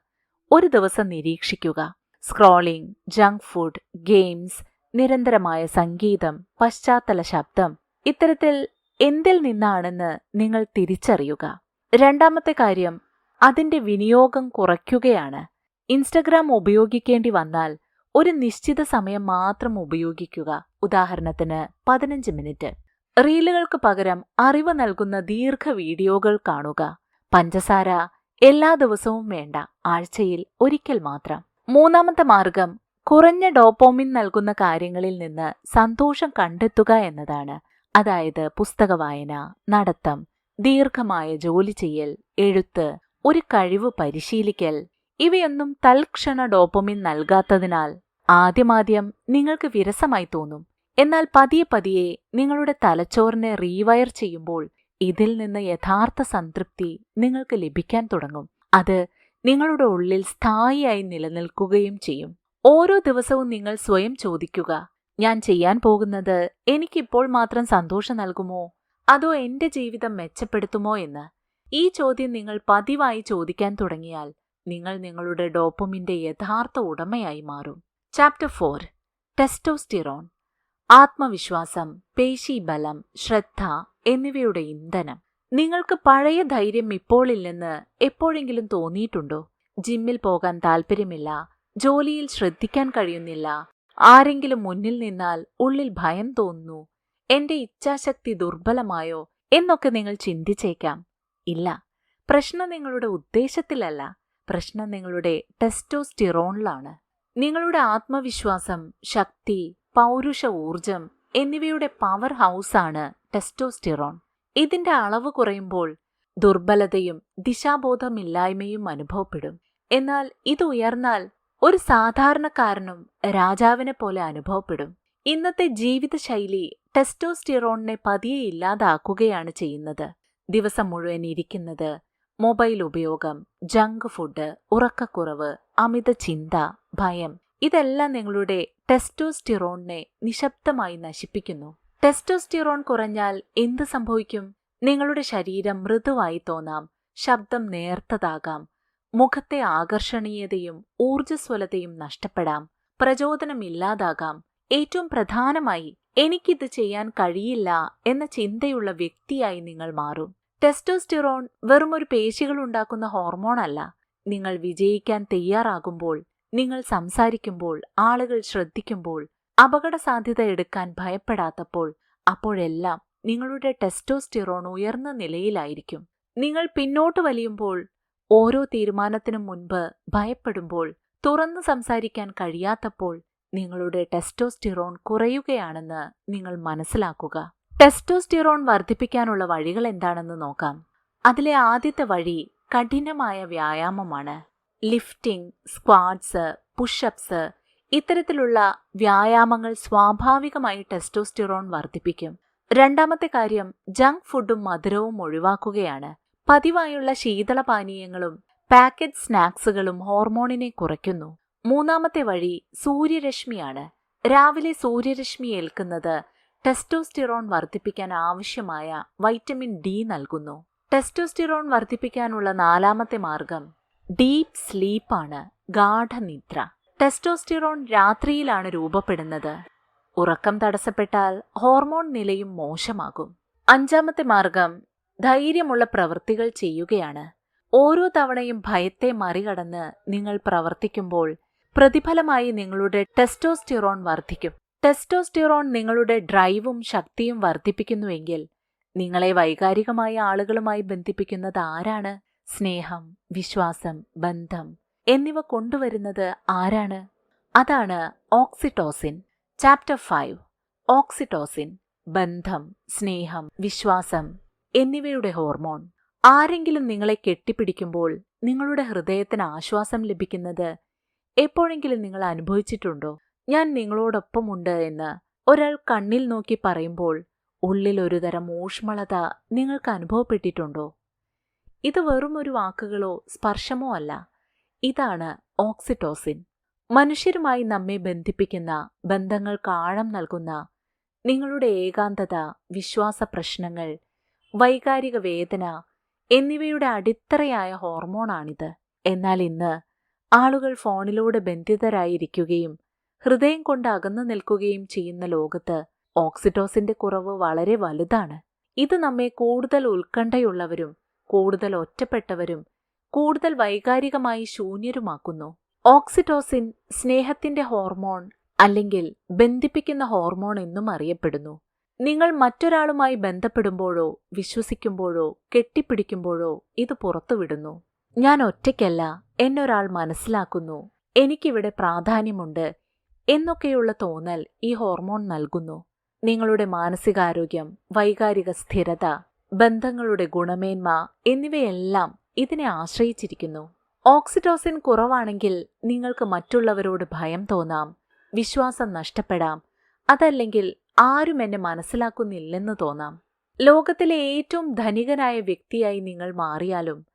ഒരു ദിവസം നിരീക്ഷിക്കുക. സ്ക്രോളിംഗ് ജങ്ക് ഫുഡ് ഗെയിംസ് നിരന്തരമായ സംഗീതം പശ്ചാത്തല ശബ്ദം ഇത്തരത്തിൽ എന്തിൽ നിന്നാണെന്ന് നിങ്ങൾ തിരിച്ചറിയുക. രണ്ടാമത്തെ കാര്യം അതിന്റെ വിനിയോഗം കുറയ്ക്കുകയാണ്. ഇൻസ്റ്റഗ്രാം ഉപയോഗിക്കേണ്ടി വന്നാൽ ഒരു നിശ്ചിത സമയം മാത്രം ഉപയോഗിക്കുക. ഉദാഹരണത്തിന് പതിനഞ്ച് മിനിറ്റ്. റീലുകൾക്ക് പകരം അറിവ് നൽകുന്ന ദീർഘ വീഡിയോകൾ കാണുക. പഞ്ചസാര എല്ലാ ദിവസവും വേണ്ട. ആഴ്ചയിൽ ഒരിക്കൽ മാത്രം. മൂന്നാമത്തെ മാർഗം കുറഞ്ഞ ഡോപ്പോമിൻ നൽകുന്ന കാര്യങ്ങളിൽ നിന്ന് സന്തോഷം കണ്ടെത്തുക എന്നതാണ്. അതായത് പുസ്തക വായന നടത്തം ദീർഘമായ ജോലി ചെയ്യൽ എഴുത്ത് ഒരു കഴിവ് പരിശീലിക്കൽ ഇവയൊന്നും തൽക്ഷണ ഡോപ്പോമിൻ നൽകാത്തതിനാൽ ആദ്യമാദ്യം നിങ്ങൾക്ക് വിരസമായി തോന്നും. എന്നാൽ പതിയെ പതിയെ നിങ്ങളുടെ തലച്ചോറിനെ റീവയർ ചെയ്യുമ്പോൾ ഇതിൽ നിന്ന് യഥാർത്ഥ സംതൃപ്തി നിങ്ങൾക്ക് ലഭിക്കാൻ തുടങ്ങും. അത് നിങ്ങളുടെ ഉള്ളിൽ സ്ഥായിയായി നിലനിൽക്കുകയും ചെയ്യും. ഓരോ ദിവസവും നിങ്ങൾ സ്വയം ചോദിക്കുക ഞാൻ ചെയ്യാൻ പോകുന്നത് എനിക്കിപ്പോൾ മാത്രം സന്തോഷം നൽകുമോ? അതോ എന്റെ ജീവിതം മെച്ചപ്പെടുത്തുമോ? എന്ന്. ഈ ചോദ്യം നിങ്ങൾ പതിവായി ചോദിക്കാൻ തുടങ്ങിയാൽ നിങ്ങൾ നിങ്ങളുടെ ഡോപ്പമിന്റെ യഥാർത്ഥ ഉടമയായി മാറും. ചാപ്റ്റർ ഫോർ ടെസ്റ്റോസ്റ്റിറോൺ ആത്മവിശ്വാസം പേശീബലം ശ്രദ്ധ എന്നിവയുടെ ഇന്ധനം. നിങ്ങൾക്ക് പഴയ ധൈര്യം ഇപ്പോഴില്ലെന്ന് എപ്പോഴെങ്കിലും തോന്നിയിട്ടുണ്ടോ? ജിമ്മിൽ പോകാൻ താല്പര്യമില്ല ജോലിയിൽ ശ്രദ്ധിക്കാൻ കഴിയുന്നില്ല ആരെങ്കിലും മുന്നിൽ നിന്നാൽ ഉള്ളിൽ ഭയം തോന്നുന്നു എന്റെ ഇച്ഛാശക്തി ദുർബലമായോ എന്നൊക്കെ നിങ്ങൾ ചിന്തിച്ചേക്കാം. ഇല്ല പ്രശ്നം നിങ്ങളുടെ ഉദ്ദേശത്തിലല്ല പ്രശ്നം നിങ്ങളുടെ ടെസ്റ്റോസ്റ്റിറോണിലാണ്. നിങ്ങളുടെ ആത്മവിശ്വാസം ശക്തി പൗരുഷ ഊർജം എന്നിവയുടെ പവർ ഹൗസാണ് ടെസ്റ്റോസ്റ്റിറോൺ ഇതിന്റെ അളവ് കുറയുമ്പോൾ ദുർബലതയും ദിശാബോധമില്ലായ്മയും അനുഭവപ്പെടും. എന്നാൽ ഇത് ഉയർന്നാൽ ഒരു സാധാരണക്കാരനും രാജാവിനെ പോലെ അനുഭവപ്പെടും. ഇന്നത്തെ ജീവിതശൈലി ടെസ്റ്റോസ്റ്റിറോണിനെ പതിയെ ഇല്ലാതാക്കുകയാണ് ചെയ്യുന്നത്. ദിവസം മുഴുവൻ ഇരിക്കുന്നത് മൊബൈൽ ഉപയോഗം ജങ്ക് ഫുഡ് ഉറക്കക്കുറവ് അമിത ചിന്ത ഭയം ഇതെല്ലാം നിങ്ങളുടെ ടെസ്റ്റോസ്റ്റിറോണിനെ നിശബ്ദമായി നശിപ്പിക്കുന്നു. ടെസ്റ്റോസ്റ്റിറോൺ കുറഞ്ഞാൽ എന്ത് സംഭവിക്കും? നിങ്ങളുടെ ശരീരം മൃദുവായി തോന്നാം ശബ്ദം നേർത്തതാകാം മുഖത്തെ ആകർഷണീയതയും ഊർജസ്വലതയും നഷ്ടപ്പെടാം പ്രചോദനമില്ലാതാകാം ഏറ്റവും പ്രധാനമായി എനിക്കിത് ചെയ്യാൻ കഴിയില്ല എന്ന ചിന്തയുള്ള വ്യക്തിയായി നിങ്ങൾ മാറും. ടെസ്റ്റോസ്റ്റിറോൺ വെറുമൊരു പേശികൾ ഉണ്ടാക്കുന്ന ഹോർമോൺ അല്ല. നിങ്ങൾ വിജയിക്കാൻ തയ്യാറാകുമ്പോൾ നിങ്ങൾ സംസാരിക്കുമ്പോൾ ആളുകൾ ശ്രദ്ധിക്കുമ്പോൾ അപകട സാധ്യത എടുക്കാൻ ഭയപ്പെടാത്തപ്പോൾ അപ്പോഴെല്ലാം നിങ്ങളുടെ ടെസ്റ്റോസ്റ്റിറോൺ ഉയർന്ന നിലയിലായിരിക്കും. നിങ്ങൾ പിന്നോട്ട് വലിയുമ്പോൾ ഓരോ തീരുമാനത്തിനും മുൻപ് ഭയപ്പെടുമ്പോൾ തുറന്നു സംസാരിക്കാൻ കഴിയാത്തപ്പോൾ നിങ്ങളുടെ ടെസ്റ്റോസ്റ്റിറോൺ കുറയുകയാണെന്ന് നിങ്ങൾ മനസ്സിലാക്കുക. ടെസ്റ്റോസ്റ്റിറോൺ വർദ്ധിപ്പിക്കാനുള്ള വഴികൾ എന്താണെന്ന് നോക്കാം. അതിലെ ആദ്യത്തെ വഴി കഠിനമായ വ്യായാമമാണ്. ലിഫ്റ്റിംഗ് സ്ക്വാഡ്സ് പുഷപ്സ് ഇത്തരത്തിലുള്ള വ്യായാമങ്ങൾ സ്വാഭാവികമായി ടെസ്റ്റോസ്റ്റിറോൺ വർദ്ധിപ്പിക്കും. രണ്ടാമത്തെ കാര്യം ജങ്ക് ഫുഡും മധുരവും ഒഴിവാക്കുകയാണ്. പതിവായുള്ള ശീതളപാനീയങ്ങളും പാക്കറ്റ് സ്നാക്സുകളും ഹോർമോണിനെ കുറയ്ക്കുന്നു. മൂന്നാമത്തെ വഴി സൂര്യരശ്മിയാണ്. രാവിലെ സൂര്യരശ്മി ഏൽക്കുന്നത് ടെസ്റ്റോസ്റ്റിറോൺ വർദ്ധിപ്പിക്കാൻ ആവശ്യമായ വൈറ്റമിൻ ഡി നൽകുന്നു. ടെസ്റ്റോസ്റ്റിറോൺ വർദ്ധിപ്പിക്കാനുള്ള നാലാമത്തെ മാർഗം ഡീപ്പ് സ്ലീപ്പാണ് ഗാഠനിദ്ര. ടെസ്റ്റോസ്റ്റിറോൺ രാത്രിയിലാണ് രൂപപ്പെടുന്നത്. ഉറക്കം തടസ്സപ്പെട്ടാൽ ഹോർമോൺ നിലയും മോശമാകും. അഞ്ചാമത്തെ മാർഗം ധൈര്യമുള്ള പ്രവൃത്തികൾ ചെയ്യുകയാണ്. ഓരോ തവണയും ഭയത്തെ മറികടന്ന് നിങ്ങൾ പ്രവർത്തിക്കുമ്പോൾ പ്രതിഫലമായി നിങ്ങളുടെ ടെസ്റ്റോസ്റ്റിറോൺ വർദ്ധിക്കും. ടെസ്റ്റോസ്റ്റിറോൺ നിങ്ങളുടെ ഡ്രൈവും ശക്തിയും വർദ്ധിപ്പിക്കുന്നുവെങ്കിൽ നിങ്ങളെ വൈകാരികമായ ആളുകളുമായി ബന്ധിപ്പിക്കുന്നത് ആരാണ്? സ്നേഹം വിശ്വാസം ബന്ധം എന്നിവ കൊണ്ടുവരുന്നത് ആരാണ്? അതാണ് ഓക്സിറ്റോസിൻ ചാപ്റ്റർ ഫൈവ് ഓക്സിറ്റോസിൻ ബന്ധം സ്നേഹം വിശ്വാസം എന്നിവയുടെ ഹോർമോൺ. ആരെങ്കിലും നിങ്ങളെ കെട്ടിപ്പിടിക്കുമ്പോൾ നിങ്ങളുടെ ഹൃദയത്തിന് ആശ്വാസം ലഭിക്കുന്നത് എപ്പോഴെങ്കിലും നിങ്ങൾ അനുഭവിച്ചിട്ടുണ്ടോ? ഞാൻ നിങ്ങളോടൊപ്പമുണ്ട് എന്ന് ഒരാൾ കണ്ണിൽ നോക്കി പറയുമ്പോൾ ഉള്ളിൽ ഒരുതരം ഊഷ്മളത നിങ്ങൾക്ക് അനുഭവപ്പെട്ടിട്ടുണ്ടോ? ഇത് വെറും ഒരു വാക്കുകളോ സ്പർശമോ അല്ല. ഇതാണ് ഓക്സിറ്റോസിൻ. മനുഷ്യരുമായി നമ്മെ ബന്ധിപ്പിക്കുന്ന ബന്ധങ്ങൾക്ക് ആഴം നൽകുന്ന നിങ്ങളുടെ ഏകാന്തത വിശ്വാസ പ്രശ്നങ്ങൾ വൈകാരിക വേദന എന്നിവയുടെ അടിത്തറയായ ഹോർമോണാണിത്. എന്നാൽ ഇന്ന് ആളുകൾ ഫോണിലൂടെ ബന്ധിതരായിരിക്കുകയും ഹൃദയം കൊണ്ട് അകന്നു നിൽക്കുകയും ചെയ്യുന്ന ലോകത്ത് ഓക്സിറ്റോസിന്റെ കുറവ് വളരെ വലുതാണ്. ഇത് നമ്മെ കൂടുതൽ ഉത്കണ്ഠയുള്ളവരും കൂടുതൽ ഒറ്റപ്പെട്ടവരും കൂടുതൽ വൈകാരികമായി ശൂന്യരുമാക്കുന്നു. ഓക്സിറ്റോസിൻ സ്നേഹത്തിന്റെ ഹോർമോൺ അല്ലെങ്കിൽ ബന്ധിപ്പിക്കുന്ന ഹോർമോൺ എന്നും അറിയപ്പെടുന്നു. നിങ്ങൾ മറ്റൊരാളുമായി ബന്ധപ്പെടുമ്പോഴോ വിശ്വസിക്കുമ്പോഴോ കെട്ടിപ്പിടിക്കുമ്പോഴോ ഇത് പുറത്തുവിടുന്നു. ഞാൻ ഒറ്റയ്ക്കല്ല എന്നൊരാൾ മനസ്സിലാക്കുന്നു എനിക്കിവിടെ പ്രാധാന്യമുണ്ട് എന്നൊക്കെയുള്ള തോന്നൽ ഈ ഹോർമോൺ നൽകുന്നു. നിങ്ങളുടെ മാനസികാരോഗ്യം വൈകാരിക സ്ഥിരത ബന്ധങ്ങളുടെ ഗുണമേന്മ എന്നിവയെല്ലാം ഇതിനെ ആശ്രയിച്ചിരിക്കുന്നു. ഓക്സിറ്റോസിൻ കുറവാണെങ്കിൽ നിങ്ങൾക്ക് മറ്റുള്ളവരോട് ഭയം തോന്നാം വിശ്വാസം നഷ്ടപ്പെടാം അതല്ലെങ്കിൽ ആരും എന്നെ മനസ്സിലാക്കുന്നില്ലെന്ന് തോന്നാം. ലോകത്തിലെ ഏറ്റവും ധനികനായ വ്യക്തിയായി നിങ്ങൾ മാറിയാലും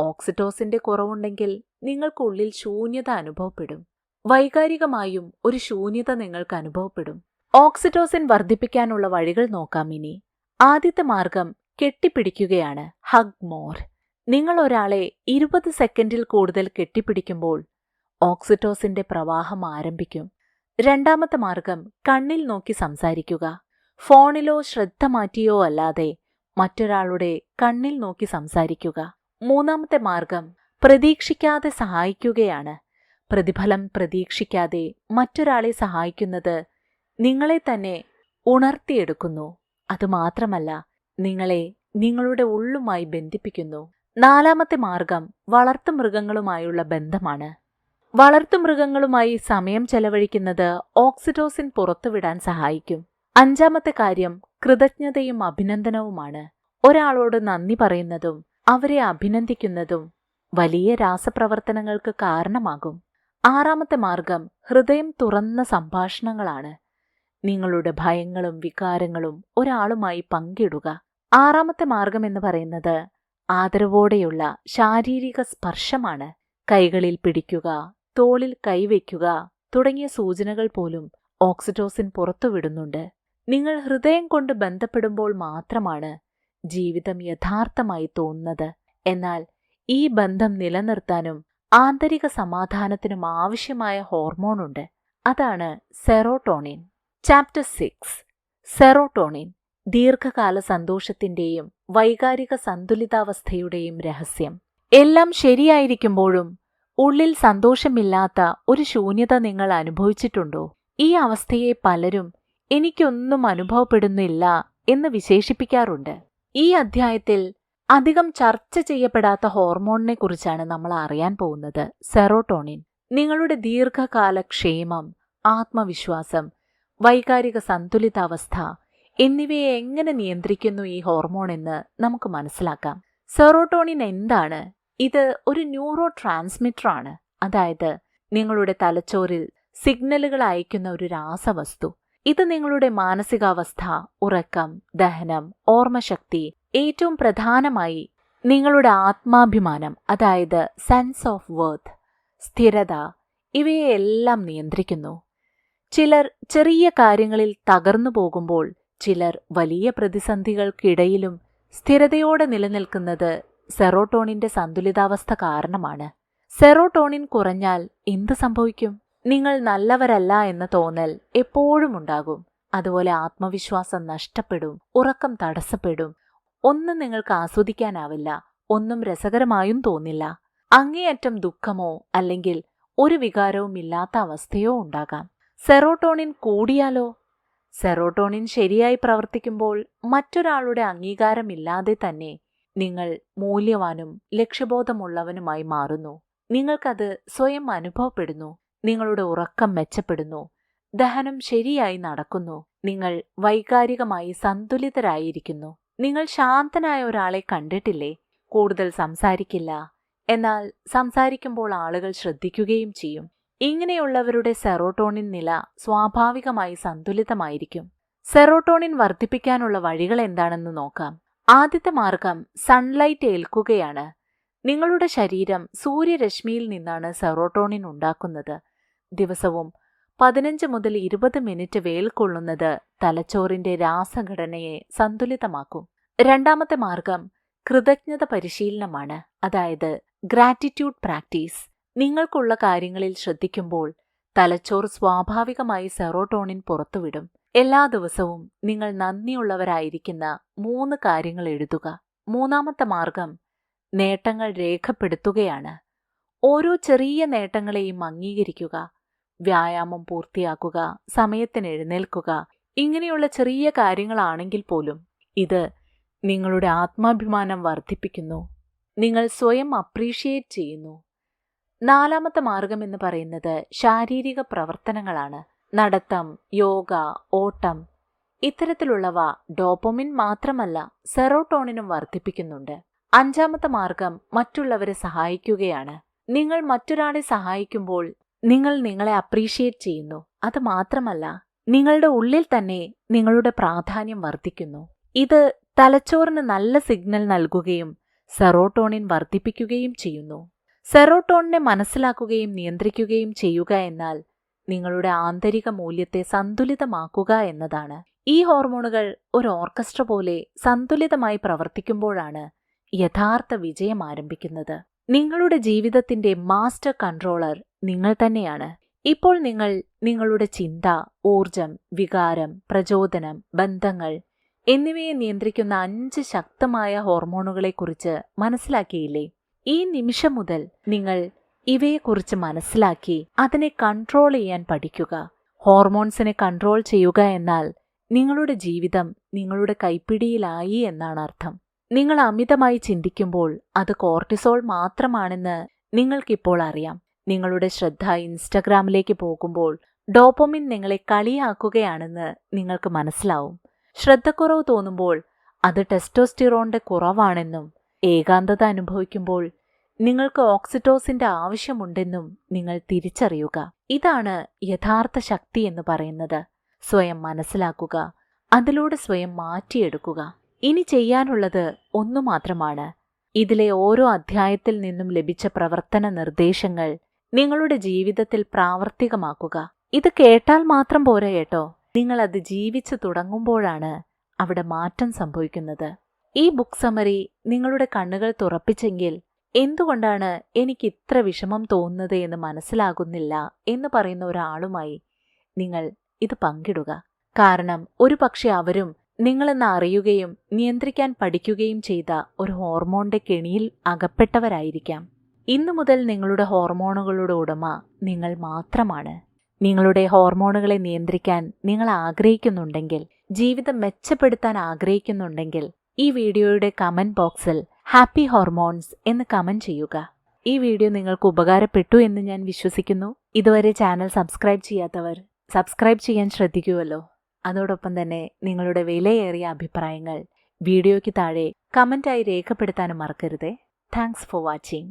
ഓക്സിറ്റോസിന്റെ കുറവുണ്ടെങ്കിൽ നിങ്ങൾക്കുള്ളിൽ ശൂന്യത അനുഭവപ്പെടും. വൈകാരികമായും ഒരു ശൂന്യത നിങ്ങൾക്ക് അനുഭവപ്പെടും. ഓക്സിറ്റോസിൻ വർദ്ധിപ്പിക്കാനുള്ള വഴികൾ നോക്കാം ഇനി. ആദ്യത്തെ മാർഗം കെട്ടിപ്പിടിക്കുകയാണ്. ഹഗ് മോർ നിങ്ങൾ ഒരാളെ ഇരുപത് സെക്കൻഡിൽ കൂടുതൽ കെട്ടിപ്പിടിക്കുമ്പോൾ ഓക്സിറ്റോസിന്റെ പ്രവാഹം ആരംഭിക്കും. രണ്ടാമത്തെ മാർഗം കണ്ണിൽ നോക്കി സംസാരിക്കുക. ഫോണിലോ ശ്രദ്ധ മാറ്റിയോ അല്ലാതെ മറ്റൊരാളുടെ കണ്ണിൽ നോക്കി സംസാരിക്കുക. മൂന്നാമത്തെ മാർഗം പ്രതീക്ഷിക്കാതെ സഹായിക്കുകയാണ്. പ്രതിഫലം പ്രതീക്ഷിക്കാതെ മറ്റൊരാളെ സഹായിക്കുന്നത് നിങ്ങളെ തന്നെ ഉണർത്തിയെടുക്കുന്നു. അതുമാത്രമല്ല നിങ്ങളെ നിങ്ങളുടെ ഉള്ളുമായി ബന്ധിപ്പിക്കുന്നു. നാലാമത്തെ മാർഗം വളർത്തുമൃഗങ്ങളുമായുള്ള ബന്ധമാണ്. വളർത്തുമൃഗങ്ങളുമായി സമയം ചെലവഴിക്കുന്നത് ഓക്സിറ്റോസിൻ പുറത്തുവിടാൻ സഹായിക്കും. അഞ്ചാമത്തെ കാര്യം കൃതജ്ഞതയും അഭിനന്ദനവുമാണ്. ഒരാളോട് നന്ദി പറയുന്നതും അവരെ അഭിനന്ദിക്കുന്നതും വലിയ രാസപ്രവർത്തനങ്ങൾക്ക് കാരണമാകും. ആറാമത്തെ മാർഗം ഹൃദയം തുറന്ന സംഭാഷണങ്ങളാണ്. നിങ്ങളുടെ ഭയങ്ങളും വികാരങ്ങളും ഒരാളുമായി പങ്കിടുക. ആറാമത്തെ മാർഗം എന്ന് പറയുന്നത് ആദരവോടെയുള്ള ശാരീരിക സ്പർശമാണ്. കൈകളിൽ പിടിക്കുക തോളിൽ കൈവയ്ക്കുക തുടങ്ങിയ സൂചനകൾ പോലും ഓക്സിറ്റോസിൻ പുറത്തുവിടുന്നുണ്ട്. നിങ്ങൾ ഹൃദയം കൊണ്ട് ബന്ധപ്പെടുമ്പോൾ മാത്രമാണ് ജീവിതം യഥാർത്ഥമായി തോന്നുന്നത്. എന്നാൽ ഈ ബന്ധം നിലനിർത്താനും ആന്തരിക സമാധാനത്തിനും ആവശ്യമായ ഹോർമോണുണ്ട്. അതാണ് സെറോട്ടോണിൻ. Chapter six. സെറോട്ടോണിൻ. ദീർഘകാല സന്തോഷത്തിന്റെയും വൈകാരിക സന്തുലിതാവസ്ഥയുടെയും രഹസ്യം. എല്ലാം ശരിയായിരിക്കുമ്പോഴും ഉള്ളിൽ സന്തോഷമില്ലാത്ത ഒരു ശൂന്യത നിങ്ങൾ അനുഭവിച്ചിട്ടുണ്ടോ? ഈ അവസ്ഥയെ പലരും എനിക്കൊന്നും അനുഭവപ്പെടുന്നില്ല എന്ന് വിശേഷിപ്പിക്കാറുണ്ട്. ഈ അധ്യായത്തിൽ അധികം ചർച്ച ചെയ്യപ്പെടാത്ത ഹോർമോണിനെ കുറിച്ചാണ് നമ്മൾ അറിയാൻ പോകുന്നത് സെറോട്ടോണിൻ. നിങ്ങളുടെ ദീർഘകാല ക്ഷേമം ആത്മവിശ്വാസം വൈകാരിക സന്തുലിതാവസ്ഥ എന്നിവയെ എങ്ങനെ നിയന്ത്രിക്കുന്നു ഈ ഹോർമോൺ എന്ന് നമുക്ക് മനസ്സിലാക്കാം. സെറോട്ടോണിൻ എന്താണ്? ഇത് ഒരു ന്യൂറോ ട്രാൻസ്മിറ്റർ ആണ് അതായത് നിങ്ങളുടെ തലച്ചോറിൽ സിഗ്നലുകൾ അയക്കുന്ന ഒരു രാസവസ്തു. ഇത് നിങ്ങളുടെ മാനസികാവസ്ഥ ഉറക്കം ദഹനം ഓർമ്മശക്തി ഏറ്റവും പ്രധാനമായി നിങ്ങളുടെ ആത്മാഭിമാനം അതായത് സെൻസ് ഓഫ് വർത്ത് സ്ഥിരത ഇവയെല്ലാം നിയന്ത്രിക്കുന്നു. ചിലർ ചെറിയ കാര്യങ്ങളിൽ തകർന്നു പോകുമ്പോൾ ചിലർ വലിയ പ്രതിസന്ധികൾക്കിടയിലും സ്ഥിരതയോടെ നിലനിൽക്കുന്നത് സെറോട്ടോണിന്റെ സന്തുലിതാവസ്ഥ കാരണമാണ്. സെറോട്ടോണിൻ കുറഞ്ഞാൽ എന്ത് സംഭവിക്കും? നിങ്ങൾ നല്ലവരല്ല എന്ന തോന്നൽ എപ്പോഴും ഉണ്ടാകും. അതുപോലെ ആത്മവിശ്വാസം നഷ്ടപ്പെടും ഉറക്കം തടസ്സപ്പെടും. ഒന്നും നിങ്ങൾക്ക് ആസ്വദിക്കാനാവില്ല ഒന്നും രസകരമായും തോന്നില്ല. അങ്ങേയറ്റം ദുഃഖമോ അല്ലെങ്കിൽ ഒരു വികാരവും ഇല്ലാത്ത അവസ്ഥയോ ഉണ്ടാകാം. സെറോട്ടോണിൻ കൂടിയാലോ? സെറോട്ടോണിൻ ശരിയായി പ്രവർത്തിക്കുമ്പോൾ മറ്റൊരാളുടെ അംഗീകാരമില്ലാതെ തന്നെ നിങ്ങൾ മൂല്യവാനും ലക്ഷ്യബോധമുള്ളവനുമായി മാറുന്നു. നിങ്ങൾക്കത് സ്വയം അനുഭവപ്പെടുന്നു. നിങ്ങളുടെ ഉറക്കം മെച്ചപ്പെടുന്നു. ദഹനം ശരിയായി നടക്കുന്നു. നിങ്ങൾ വൈകാരികമായി സന്തുലിതരായിരിക്കുന്നു. നിങ്ങൾ ശാന്തനായ ഒരാളെ കണ്ടിട്ടില്ലേ? കൂടുതൽ സംസാരിക്കില്ല. എന്നാൽ സംസാരിക്കുമ്പോൾ ആളുകൾ ശ്രദ്ധിക്കുകയും ചെയ്യും. ഇങ്ങനെയുള്ളവരുടെ സെറോട്ടോണിൻ നില സ്വാഭാവികമായി സന്തുലിതമായിരിക്കും. സെറോട്ടോണിൻ വർദ്ധിപ്പിക്കാനുള്ള വഴികൾ എന്താണെന്ന് നോക്കാം. ആദ്യത്തെ മാർഗം സൺലൈറ്റ് ഏൽക്കുകയാണ്. നിങ്ങളുടെ ശരീരം സൂര്യരശ്മിയിൽ നിന്നാണ് സെറോട്ടോണിൻ ഉണ്ടാക്കുന്നത്. ദിവസവും പതിനഞ്ച് മുതൽ ഇരുപത് മിനിറ്റ് വെയിൽ കൊള്ളുന്നത് തലച്ചോറിന്റെ രാസഘടനയെ സന്തുലിതമാക്കും. രണ്ടാമത്തെ മാർഗം കൃതജ്ഞത പരിശീലനമാണ്. അതായത് ഗ്രാറ്റിറ്റ്യൂഡ് പ്രാക്ടീസ് നിങ്ങൾക്കുള്ള കാര്യങ്ങളിൽ ശ്രദ്ധിക്കുമ്പോൾ തലച്ചോർ സ്വാഭാവികമായി സെറോട്ടോണിൻ പുറത്തുവിടും. എല്ലാ ദിവസവും നിങ്ങൾ നന്ദിയുള്ളവരായിരിക്കുന്ന മൂന്ന് കാര്യങ്ങൾ എഴുതുക. മൂന്നാമത്തെ മാർഗം നേട്ടങ്ങൾ രേഖപ്പെടുത്തുകയാണ്. ഓരോ ചെറിയ നേട്ടങ്ങളെയും അംഗീകരിക്കുക വ്യായാമം പൂർത്തിയാക്കുക സമയത്തിന് എഴുന്നേൽക്കുക ഇങ്ങനെയുള്ള ചെറിയ കാര്യങ്ങളാണെങ്കിൽ പോലും ഇത് നിങ്ങളുടെ ആത്മാഭിമാനം വർദ്ധിപ്പിക്കുന്നു. നിങ്ങൾ സ്വയം അപ്രീഷിയേറ്റ് ചെയ്യുന്നു. നാലാമത്തെ മാർഗം എന്ന് പറയുന്നത് ശാരീരിക പ്രവർത്തനങ്ങളാണ്. നടത്തം യോഗ ഓട്ടം ഇത്തരത്തിലുള്ളവ ഡോപ്പോമിൻ മാത്രമല്ല സെറോട്ടോണിനും വർദ്ധിപ്പിക്കുന്നുണ്ട്. അഞ്ചാമത്തെ മാർഗം മറ്റുള്ളവരെ സഹായിക്കുകയാണ്. നിങ്ങൾ മറ്റൊരാളെ സഹായിക്കുമ്പോൾ നിങ്ങൾ നിങ്ങളെ അപ്രീഷിയേറ്റ് ചെയ്യുന്നു. അത് മാത്രമല്ല നിങ്ങളുടെ ഉള്ളിൽ തന്നെ നിങ്ങളുടെ പ്രാധാന്യം വർദ്ധിക്കുന്നു. ഇത് തലച്ചോറിന് നല്ല സിഗ്നൽ നൽകുകയും സെറോട്ടോണിൻ വർദ്ധിപ്പിക്കുകയും ചെയ്യുന്നു. സെറോട്ടോണിനെ മനസ്സിലാക്കുകയും നിയന്ത്രിക്കുകയും ചെയ്യുക എന്നാൽ നിങ്ങളുടെ ആന്തരിക മൂല്യത്തെ സന്തുലിതമാക്കുക എന്നതാണ്. ഈ ഹോർമോണുകൾ ഒരു ഓർക്കസ്ട്ര പോലെ സന്തുലിതമായി പ്രവർത്തിക്കുമ്പോഴാണ് യഥാർത്ഥ വിജയം ആരംഭിക്കുന്നത്. നിങ്ങളുടെ ജീവിതത്തിന്റെ മാസ്റ്റർ കൺട്രോളർ നിങ്ങൾ തന്നെയാണ്. ഇപ്പോൾ നിങ്ങൾ നിങ്ങളുടെ ചിന്ത ഊർജം വികാരം പ്രചോദനം ബന്ധങ്ങൾ എന്നിവയെ നിയന്ത്രിക്കുന്ന അഞ്ച് ശക്തമായ ഹോർമോണുകളെക്കുറിച്ച് മനസ്സിലാക്കിയില്ലേ? ഈ നിമിഷം മുതൽ നിങ്ങൾ ഇവയെക്കുറിച്ച് മനസ്സിലാക്കി അതിനെ കൺട്രോൾ ചെയ്യാൻ പഠിക്കുക. ഹോർമോൺസിനെ കൺട്രോൾ ചെയ്യുക എന്നാൽ നിങ്ങളുടെ ജീവിതം നിങ്ങളുടെ കൈപ്പിടിയിലായി എന്നാണ് അർത്ഥം. നിങ്ങൾ അമിതമായി ചിന്തിക്കുമ്പോൾ അത് കോർട്ടിസോൾ മാത്രമാണെന്ന് നിങ്ങൾക്കിപ്പോൾ അറിയാം. നിങ്ങളുടെ ശ്രദ്ധ ഇൻസ്റ്റഗ്രാമിലേക്ക് പോകുമ്പോൾ ഡോപ്പോമിൻ നിങ്ങളെ കളിയാക്കുകയാണെന്ന് നിങ്ങൾക്ക് മനസ്സിലാവും. ശ്രദ്ധക്കുറവ് തോന്നുമ്പോൾ അത് ടെസ്റ്റോസ്റ്റിറോണിന്റെ കുറവാണെന്നും ഏകാന്തത അനുഭവിക്കുമ്പോൾ നിങ്ങൾക്ക് ഓക്സിറ്റോസിന്റെ ആവശ്യമുണ്ടെന്നും നിങ്ങൾ തിരിച്ചറിയുക. ഇതാണ് യഥാർത്ഥ ശക്തി എന്ന് പറയുന്നത്. സ്വയം മനസ്സിലാക്കുക. അതിലൂടെ സ്വയം മാറ്റിയെടുക്കുക. ഇനി ചെയ്യാനുള്ളത് ഒന്നു മാത്രമാണ്. ഇതിലെ ഓരോ അധ്യായത്തിൽ നിന്നും ലഭിച്ച പ്രവർത്തന നിർദ്ദേശങ്ങൾ നിങ്ങളുടെ ജീവിതത്തിൽ പ്രാവർത്തികമാക്കുക. ഇത് കേട്ടാൽ മാത്രം പോരാ കേട്ടോ. നിങ്ങൾ അത് ജീവിച്ചു തുടങ്ങുമ്പോഴാണ് അവിടെ മാറ്റം സംഭവിക്കുന്നത്. ഈ ബുക്ക് സമറി നിങ്ങളുടെ കണ്ണുകൾ തുറപ്പിച്ചെങ്കിൽ എന്തുകൊണ്ടാണ് എനിക്ക് ഇത്ര വിഷമം തോന്നുന്നത് എന്ന് മനസ്സിലാകുന്നില്ല എന്ന് പറയുന്ന ഒരാളുമായി നിങ്ങൾ ഇത് പങ്കിടുക. കാരണം ഒരു പക്ഷെ അവരും നിങ്ങളെന്ന് അറിയുകയും നിയന്ത്രിക്കാൻ പഠിക്കുകയും ചെയ്ത ഒരു ഹോർമോണിന്റെ കെണിയിൽ അകപ്പെട്ടവരായിരിക്കാം. ഇന്നു മുതൽ നിങ്ങളുടെ ഹോർമോണുകളുടെ ഉടമ നിങ്ങൾ മാത്രമാണ്. നിങ്ങളുടെ ഹോർമോണുകളെ നിയന്ത്രിക്കാൻ നിങ്ങൾ ആഗ്രഹിക്കുന്നുണ്ടെങ്കിൽ ജീവിതം മെച്ചപ്പെടുത്താൻ ആഗ്രഹിക്കുന്നുണ്ടെങ്കിൽ ഈ വീഡിയോയുടെ കമന്റ് ബോക്സിൽ ഹാപ്പി ഹോർമോൺസ് എന്ന് കമന്റ് ചെയ്യുക. ഈ വീഡിയോ നിങ്ങൾക്ക് ഉപകാരപ്പെട്ടു എന്ന് ഞാൻ വിശ്വസിക്കുന്നു. ഇതുവരെ ചാനൽ സബ്സ്ക്രൈബ് ചെയ്യാത്തവർ സബ്സ്ക്രൈബ് ചെയ്യാൻ ശ്രദ്ധിക്കുമല്ലോ അതോടൊപ്പം തന്നെ നിങ്ങളുടെ വിലയേറിയ അഭിപ്രായങ്ങൾ വീഡിയോയ്ക്ക് താഴെ കമന്റായി രേഖപ്പെടുത്താനും മറക്കരുതേ. Thanks for watching.